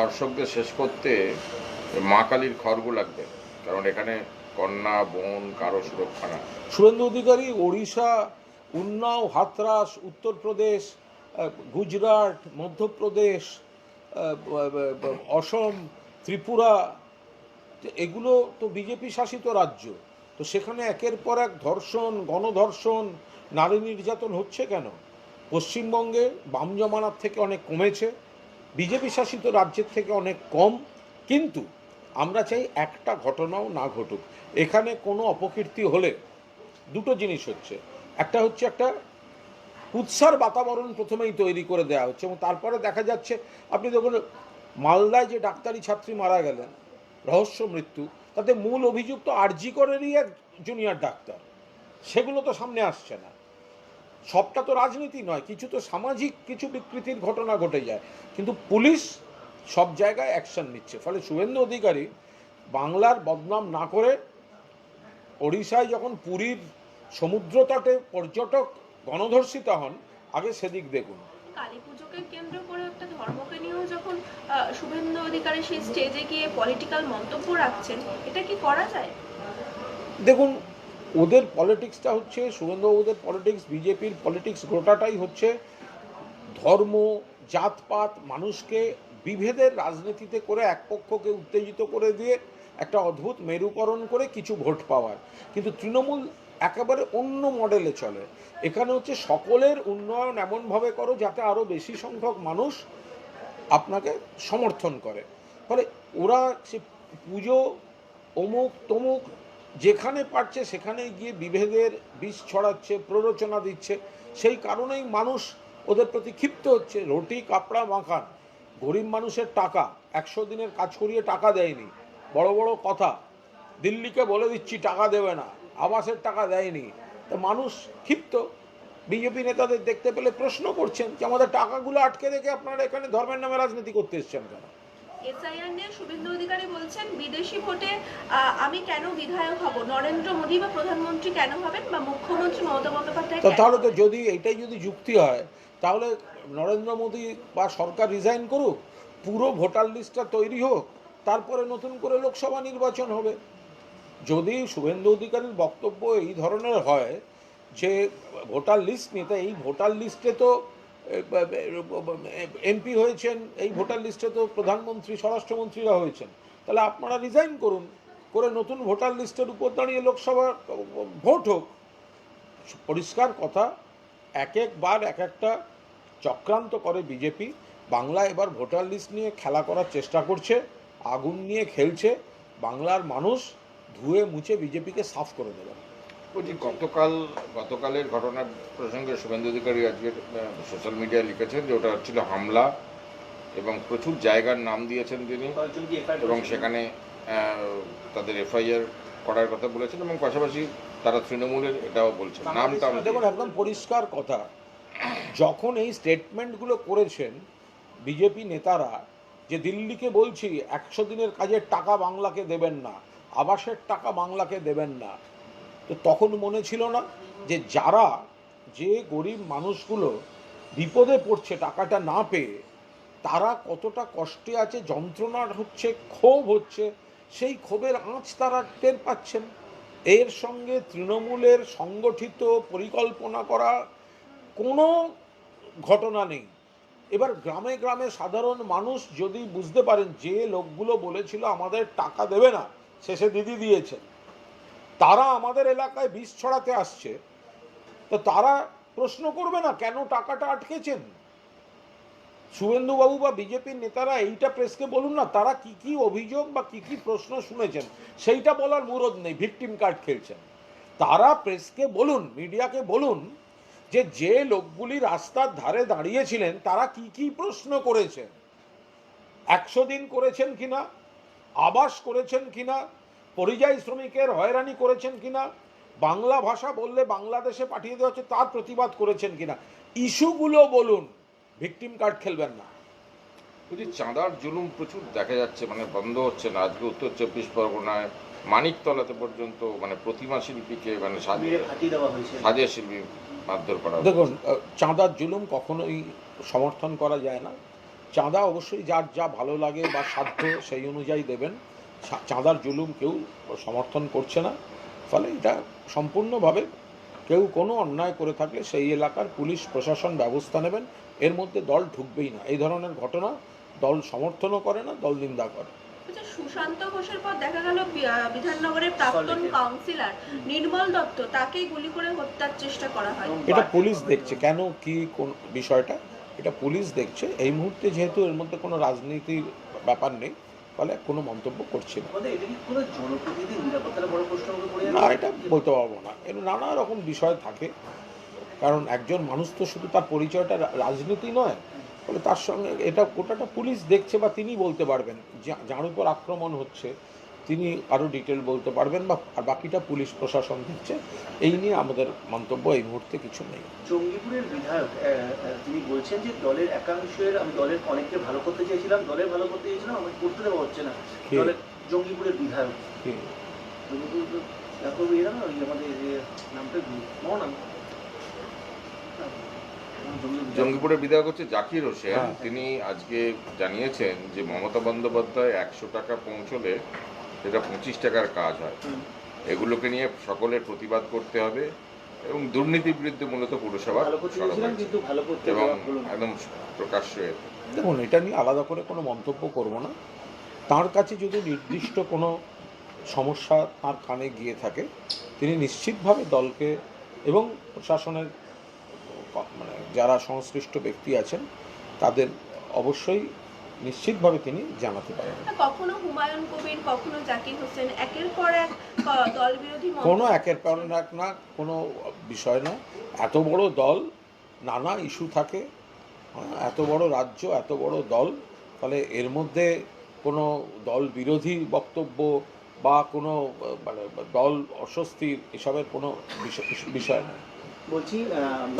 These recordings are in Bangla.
দর্শকদের শেষ করতে মা কালীর খড়গ লাগবে, কারণ এখানে কন্যা, বোন, কারও সুরক্ষা না শুভেন্দু অধিকারী, ওড়িশা, উন্নাও, হাতরাস, উত্তরপ্রদেশ গুজরাট, মধ্যপ্রদেশ অসম, ত্রিপুরা এগুলো তো বিজেপি শাসিত রাজ্য। তো সেখানে একের পর এক ধর্ষণ, গণধর্ষণ, নারী নির্যাতন হচ্ছে কেন? পশ্চিমবঙ্গে বাম জমানার থেকে অনেক কমেছে। বিজেপি শাসিত রাজ্যের থেকে অনেক কম, কিন্তু আমরা চাই একটা ঘটনাও না ঘটুক। এখানে কোনো অপকীর্তি হলে দুটো জিনিস হচ্ছে। একটা হচ্ছে একটা উৎসার বাতাবরণ প্রথমেই তৈরি করে দেওয়া হচ্ছে এবং তারপরে দেখা যাচ্ছে, আপনি দেখুন, মালদায় যে ডাক্তারি ছাত্রী মারা গেলেন, রহস্য মৃত্যু, তাতে মূল অভিযুক্ত আরজি করেরই এক জুনিয়র ডাক্তার। সেগুলো তো সামনে আসছে না। সবটা তো রাজনীতি নয় কিছু তো সামাজিক কিছু বিকৃতির ঘটনা ঘটে যায়। কিন্তু পুলিশ সব জায়গায় অ্যাকশন নিচ্ছে। ফলে শুভেন্দু অধিকারী বাংলার বদনাম না করে ওড়িশায় যখন পুরীর সমুদ্র তটে পর্যটক গণধর্ষিত হন আগে সেদিক দেখুন। কালী পুজোকে কেন্দ্র করে একটা ধর্মকে নিয়েও যখন শুভেন্দু অধিকারী সেই স্টেজে গিয়ে পলিটিক্যাল মন্তব্য রাখছেন এটা কি করা যায়? দেখুন ওদের পলিটিক্সটা হচ্ছে শুভেন্দুবাবুদের পলিটিক্স, বিজেপির পলিটিক্স গোটাটাই হচ্ছে ধর্ম, জাতপাত, মানুষকে বিভেদের রাজনীতিতে করে এক পক্ষকে উত্তেজিত করে দিয়ে একটা অদ্ভুত মেরুকরণ করে কিছু ভোট পাওয়ার। কিন্তু তৃণমূল একেবারে অন্য মডেলে চলে। এখানে হচ্ছে সকলের উন্নয়ন এমনভাবে করো যাতে আরও বেশি সংখ্যক মানুষ আপনাকে সমর্থন করে। ফলে ওরা সে পুজো, অমুক, তমুক যেখানে পারছে সেখানেই গিয়ে বিভেদের বিষ ছড়াচ্ছে, প্ররোচনা দিচ্ছে। সেই কারণেই মানুষ ওদের প্রতি ক্ষিপ্ত হচ্ছে। রুটি, কাপড়া, মাখান। গরিব মানুষের টাকা। একশো দিনের কাজ করিয়ে টাকা দেয়নি। বড় বড় কথা। দিল্লিকে বলে দিচ্ছি, টাকা দেবে না। আবাসের টাকা দেয়নি। তো মানুষ ক্ষিপ্ত। বিজেপি নেতাদের দেখতে পেলে প্রশ্ন করছেন যে, আমাদের টাকাগুলো আটকে রেখে আপনারা এখানে ধর্মের নামে রাজনীতি করতে এসছেন কেন? এসআইআর নিয়ে শুভেন্দু অধিকারী বলছেন বিদেশি ভোটে আমি কেন বিধায়ক হব? নরেন্দ্র মোদী বা প্রধানমন্ত্রী কেন হবেন বা মুখ্যমন্ত্রী মমতা বন্দ্যোপাধ্যায় তাহলে তো যদি এটাই যদি যুক্তি হয় তাহলে নরেন্দ্র মোদী বা সরকার রিজাইন করুক পুরো ভোটার লিস্টটা তৈরি হোক তারপরে নতুন করে লোকসভা নির্বাচন হবে। যদি শুভেন্দু অধিকারীর বক্তব্য এই ধরনের হয় যে ভোটার লিস্ট নিয়ে এই ভোটার লিস্টে তো এমপি হয়েছেন, এই ভোটার লিস্টে তো প্রধানমন্ত্রী, স্বরাষ্ট্রমন্ত্রীরা হয়েছেন। তাহলে আপনারা রিজাইন করুন, করে নতুন ভোটার লিস্টের উপর দাঁড়িয়ে লোকসভা ভোট হোক। পরিষ্কার কথা, এক একবার এক একটা চক্রান্ত করে বিজেপি বাংলা এবার ভোটার লিস্ট নিয়ে খেলা করার চেষ্টা করছে, আগুন নিয়ে খেলছে। বাংলার মানুষ ধুয়ে মুছে বিজেপিকে সাফ করে দেবে। বলছি গতকাল গতকালের ঘটনার প্রসঙ্গে শুভেন্দু অধিকারী আজকে সোশ্যাল মিডিয়ায় লিখেছেন যে ওটা ছিল হামলা এবং প্রচুর জায়গার নাম দিয়েছেন তিনি এবং সেখানে তাদের এফআইআর করার কথা বলেছেন এবং পাশাপাশি তারা তৃণমূলের এটাও বলছেন। নামটা দেখুন একদম পরিষ্কার কথা। যখন এই স্টেটমেন্টগুলো করেছেন বিজেপি নেতারা যে দিল্লিকে বলছি একশো দিনের কাজের টাকা বাংলাকে দেবেন না আবাসের টাকা বাংলাকে দেবেন না তো তখন মনে ছিল না যে যারা যে গরিব মানুষগুলো বিপদে পড়ছে, টাকাটা না পেয়ে, তারা কতটা কষ্টে আছে যন্ত্রণা হচ্ছে, ক্ষোভ হচ্ছে, সেই ক্ষোভের আঁচ তারা টের পাচ্ছেন। এর সঙ্গে তৃণমূলের সংগঠিত পরিকল্পনা করা কোনো ঘটনা নেই। এবার গ্রামে গ্রামে সাধারণ মানুষ যদি বুঝতে পারেন, যে লোকগুলো বলেছিল আমাদের টাকা দেবে না শেষে দিদি দিয়েছে। তারা আমাদের এলাকায় বিষ ছড়াতে আসছে, তো তারা প্রশ্ন করবে না কেন টাকাটা আটকেছেন? শুভেন্দুবাবু বা বিজেপির নেতারা এইটা প্রেসকে বলুন না, তারা কি কি অভিযোগ বা কি কি প্রশ্ন শুনেছেন, সেইটা বলার মুরদ নেই, ভিকটিম কার্ড খেলছেন। তারা প্রেসকে বলুন, মিডিয়াকে বলুন, যে যে লোকগুলি রাস্তার ধারে দাঁড়িয়েছিলেন, তারা কি কি প্রশ্ন করেছেন? একশো দিন করেছেন কিনা? আবাস করেছেন কিনা? পরিযায়ী শ্রমিকের হয়রানি করেছেন কিনা? বাংলা ভাষা বললে বাংলাদেশে পাঠিয়ে দেওয়া হচ্ছে তার প্রতিবাদ করেছেন কিনা? ইস্যুগুলো বলুন ভিকটিম কার্ড খেলবেন না। বলছি চাঁদার জুলুম প্রচুর দেখা যাচ্ছে মানে বন্ধ হচ্ছে না আজকে উত্তর চব্বিশ পরগনায় মানিকতলাতে পর্যন্ত মানে প্রতিমা শিল্পীকে মানে সাজিয়ে ফাটিয়ে দেওয়া হয়েছে। সাজিয়ে শিল্পী মারধর করা দেখুন চাঁদার জুলুম কখনোই সমর্থন করা যায় না। চাঁদা অবশ্যই যার যা ভালো লাগে বা সাধ্য সেই অনুযায়ী দেবেন। চাঁদার জুলুম কেউ সমর্থন করছে না। ফলে এটা সম্পূর্ণভাবে কেউ কোনো অন্যায় করে থাকলে সেই এলাকার পুলিশ প্রশাসন ব্যবস্থা নেবেন। এর মধ্যে দল ঢুকবেই না। এই ধরনের ঘটনা দল সমর্থনও করে না দল নিন্দা করে। আচ্ছা সুশান্ত ঘোষের পর দেখা গেল বিধাননগরের প্রাক্তন কাউন্সিলর নির্মল দত্ত তাকেই গুলি করে হত্যার চেষ্টা করা হয়। এটা পুলিশ দেখছে। কেন কি কোন বিষয়টা? এটা পুলিশ দেখছে। এই মুহূর্তে যেহেতু এর মধ্যে কোনো রাজনীতির ব্যাপার নেই ফলে কোনো মন্তব্য করছি না। না এটা বলতে পারব না। এর নানা রকম বিষয় থাকে। কারণ একজন মানুষ তো শুধু তার পরিচয়টা রাজনীতি নয় ফলে তার সঙ্গে এটা গোটাটা পুলিশ দেখছে বা তিনি বলতে পারবেন। যার উপর আক্রমণ হচ্ছে তিনি আরও ডিটেল বলতে পারবেন বা আর বাকিটা পুলিশ প্রশাসন দিচ্ছে। এই নিয়ে আমাদের মন্তব্য এই মুহূর্তে কিছু নেই। জঙ্গিপুরের বিধায়ক তিনি বলছেন যে দলের একাংশের আমি দলের অনেককে ভালো করতে চেয়েছিলাম দলের ভালো করতে চেয়েছিলাম আমি করতে দেওয়া হচ্ছে না। কে? দলের জঙ্গিপুরের বিধায়ক। জঙ্গিপুরের বিধায়ক হচ্ছে জাকির হোসেন। হ্যাঁ। তিনি আজকে জানিয়েছেন যে মমতা বন্দ্যোপাধ্যায় একশো টাকা পৌঁছলে সেটা পঁচিশ টাকার কাজ হয়। এগুলোকে নিয়ে সকলের প্রতিবাদ করতে হবে এবং দুর্নীতির বিরুদ্ধে মূলত পুরসভা এবং। একদম প্রকাশ্যে দেখুন এটা নিয়ে আলাদা করে কোনো মন্তব্য করব না। তার কাছে যদি নির্দিষ্ট কোনো সমস্যা তার কানে গিয়ে থাকে তিনি নিশ্চিতভাবে দলকে এবং প্রশাসনের মানে যারা সংশ্লিষ্ট ব্যক্তি আছেন তাদের অবশ্যই নিশ্চিতভাবে তিনি জানাতে পারেন। কখনো হুমায়ুন কবির কখনো জাকির হোসেন একের পর এক দল বিরোধী কোনো একের পর এক না কোনো বিষয় না এত বড় দল নানা ইস্যু থাকে। হ্যাঁ, এত বড় রাজ্য এত বড় দল ফলে এর মধ্যে কোনো দল বিরোধী বক্তব্য বা কোনো মানে দল অস্বস্তির এসবের কোনো বিষয়- বিষয় নয়। বলছি আম,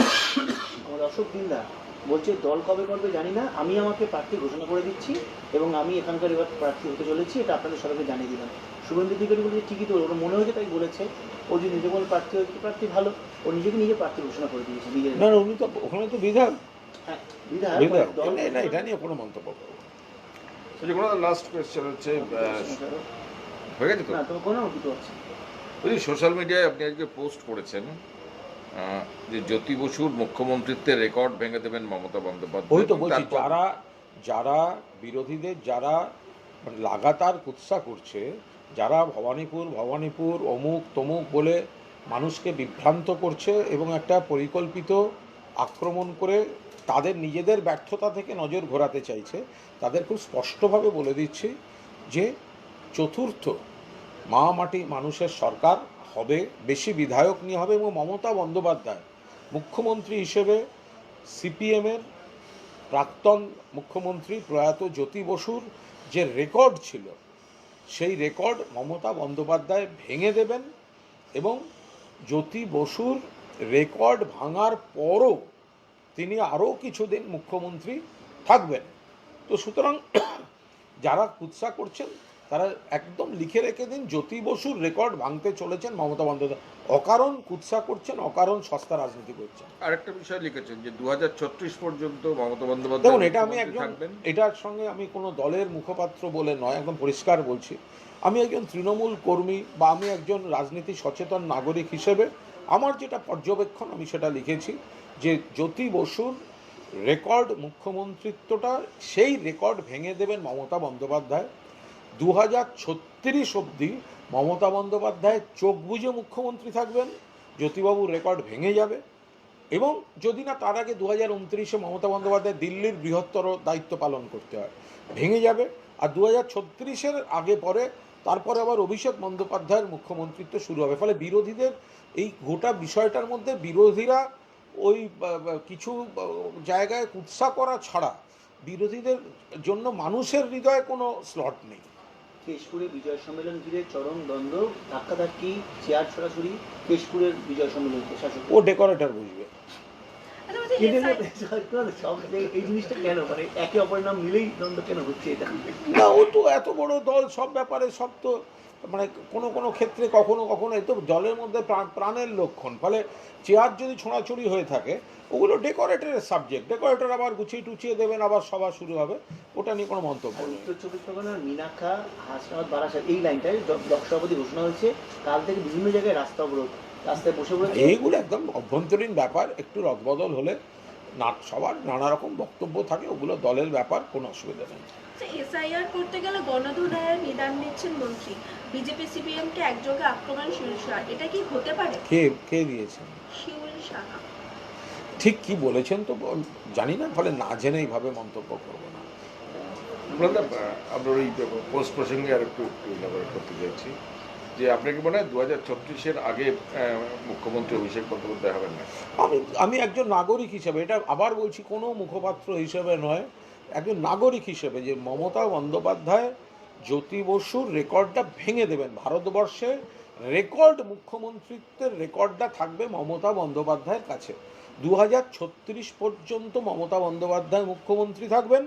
আমার অশোক দিন্দা বলছে দল কবে করবে জানি না। আমি আমাকে প্রার্থী ঘোষণা করে দিচ্ছি এবং আমি এখানকার এবার প্রার্থী হতে চলেছি। এটা আপনাদের সবাইকে জানিয়ে দিলাম। শুভেন্দু অধিকারী বলছে ঠিকই তো ওর মনে হয়েছে তাই বলেছে। ও যদি নিজে বলে প্রার্থী হয়েছে প্রার্থী? ভালো। ও নিজেকে নিজে প্রার্থী ঘোষণা করে দিয়েছে নিজের না না উনি তো ওখানে তো বিধায়ক। হ্যাঁ, বিধায়ক, মানে দল না, না এটা নিয়ে কোনো মন্তব্য লাস্ট কোয়েশ্চেন হচ্ছে হয়ে গেছে তো? কোনো দুটো আছে সোশ্যাল মিডিয়ায় আপনি আজকে পোস্ট করেছেন যে জ্যোতি বসুর মুখ্যমন্ত্রিত্বের রেকর্ড ভেঙে দেবেন মমতা বন্দ্যোপাধ্যায়। ওই তো বলছি যারা যারা বিরোধীদের যারা লাগাতার কুৎসা করছে যারা ভবানীপুর ভবানীপুর অমুক তমুক বলে মানুষকে বিভ্রান্ত করছে এবং একটা পরিকল্পিত আক্রমণ করে তাদের নিজেদের ব্যর্থতা থেকে নজর ঘোরাতে চাইছে তাদের খুব স্পষ্টভাবে বলে দিচ্ছি যে চতুর্থ মা মাটি মানুষের সরকার হবে, বেশি বিধায়ক নিয়ে হবে এবং মমতা বন্দ্যোপাধ্যায় মুখ্যমন্ত্রী হিসেবে সিপিএমের প্রাক্তন মুখ্যমন্ত্রী প্রয়াত জ্যোতি বসুর যে রেকর্ড ছিল, সেই রেকর্ড মমতা বন্দ্যোপাধ্যায় ভেঙে দেবেন এবং জ্যোতি বসুর রেকর্ড ভাঙার পরও তিনি আরও কিছুদিন মুখ্যমন্ত্রী থাকবেন। তো সুতরাং যারা কুৎসা করছেন তারা একদম লিখে রেখে দিন জ্যোতি বসুর রেকর্ড ভাঙতে চলেছেন মমতা বন্দ্যোপাধ্যায়। অকারণ কুৎসা করছেন অকারণ সস্তা রাজনীতি করছেন। আরেকটা বিষয় লিখেছেন যে দু হাজার ছত্রিশ পর্যন্ত মমতা বন্দ্যোপাধ্যায় দেখুন এটা আমি একজন এটার সঙ্গে আমি কোনো দলের মুখপাত্র বলে নয় একদম পরিষ্কার বলছি। আমি একজন তৃণমূল কর্মী বা আমি একজন রাজনীতি সচেতন নাগরিক হিসেবে আমার যেটা পর্যবেক্ষণ আমি সেটা লিখেছি যে জ্যোতি বসুর রেকর্ড মুখ্যমন্ত্রিত্বটা সেই রেকর্ড ভেঙে দেবেন মমতা বন্দ্যোপাধ্যায়। দু হাজার ছত্রিশ অবধি মমতা বন্দ্যোপাধ্যায় চোখ বুঝে মুখ্যমন্ত্রী থাকবেন, জ্যোতিবাবুর রেকর্ড ভেঙে যাবে এবং যদি না তার আগে দু হাজার উনত্রিশে মমতা বন্দ্যোপাধ্যায় দিল্লির বৃহত্তর দায়িত্ব পালন করতে হয়, ভেঙে যাবে। আর দু হাজার ছত্রিশের আগে পরে তারপরে আবার অভিষেক বন্দ্যোপাধ্যায়ের মুখ্যমন্ত্রিত্ব শুরু হবে। ফলে বিরোধীদের এই গোটা বিষয়টার মধ্যে বিরোধীরা ওই কিছু জায়গায় কুৎসা করা ছাড়া বিরোধীদের জন্য মানুষের হৃদয়ে কোনো স্লট নেই। কেশপুরে বিজয় সম্মেলন ঘিরে চরম দ্বন্দ্ব ধাক্কাধাক্কি চেয়ার ছড়াছড়ি কেশপুরের বিজয় সম্মেলনকে শাসক ও ডেকোরেটর বুঝবে জায়গায় এই জিনিসটা কেন? মানে একে অপরের নাম মিলেই দ্বন্দ্ব কেন হচ্ছে এটা? না ও তো এত বড় দল সব ব্যাপারে সব তো মানে কোনো কোনো ক্ষেত্রে কখনো কখনো এই তো দলের মধ্যে প্রাণ- প্রাণের লক্ষণ। ফলে চেয়ার যদি ছোঁড়াছুড়ি হয়ে থাকে ওগুলো ডেকোরেটের সাবজেক্ট ডেকোরেটর আবার গুছিয়ে টুচিয়ে দেবেন আবার সভা শুরু হবে। ওটা নিয়ে কোনো মন্তব্য নেই। উত্তর চব্বিশ পরগনার মিনাখা হাসনাবাদ বারাসাত এই লাইনটায় সভাপতি ঘোষণা হয়েছে। কাল থেকে বিভিন্ন জায়গায় রাস্তা অবরোধ। রাস্তায় বসে এইগুলো একদম অভ্যন্তরীণ ব্যাপার। একটু রদবদল হলে না সবার নানা রকম বক্তব্য থাকে ওগুলো দলের ব্যাপার কোনো অসুবিধা নেই। এসআইআর করতে গেলে গণধর রায়ের নিদান নিচ্ছেন মন্ত্রী। বিজেপি সিপিএম কে একযোগে আক্রমণ শিউল শাহ এটা কি হতে পারে? কে কে দিয়েছেন? শিউল সাহা ঠিক কি বলেছেন তো জানি না ফলে না জেনে এইভাবে মন্তব্য করব না। আপনার ওই পোস্ট প্রসঙ্গে আর একটু একটু করতে চাইছি। যে আপনাকে মনে হয় দু হাজার আগে মুখ্যমন্ত্রী অভিষেক বন্দ্যোপাধ্যায় হবেন না? আমি আমি একজন নাগরিক হিসেবে, এটা আবার বলছি, কোনো মুখপাত্র হিসেবে নয়, একজন নাগরিক হিসেবে যে মমতা বন্দ্যোপাধ্যায়, জ্যোতি বসুর রেকর্ডটা ভেঙে দেবেন ভারতবর্ষে, রেকর্ড মুখ্যমন্ত্রিত্বের রেকর্ডটা থাকবে মমতা বন্দ্যোপাধ্যায়ের কাছে। দু পর্যন্ত মমতা বন্দ্যোপাধ্যায় মুখ্যমন্ত্রী থাকবেন।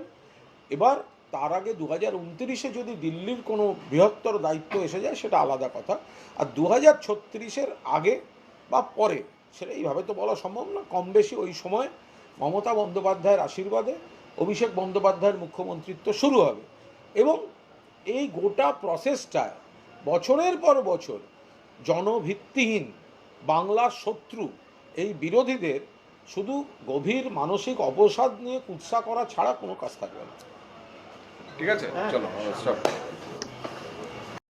এবার তার আগে দু হাজার উনত্রিশে যদি দিল্লির কোনো বৃহত্তর দায়িত্ব এসে যায়, সেটা আলাদা কথা। আর দু হাজার ছত্রিশের আগে বা পরে, সেটা এইভাবে তো বলা সম্ভব না। কম বেশি ওই সময় মমতা বন্দ্যোপাধ্যায়ের আশীর্বাদে অভিষেক বন্দ্যোপাধ্যায়ের মুখ্যমন্ত্রিত্ব শুরু হবে। এবং এই গোটা প্রসেসটায় বছরের পর বছর জনভিত্তিহীন বাংলার শত্রু, এই বিরোধীদের শুধু গভীর মানসিক অবসাদ নিয়ে কুৎসা করা ছাড়া কোনো কাজ থাকবে না। ঠিক আছে হ্যাঁ। চলো স্টপ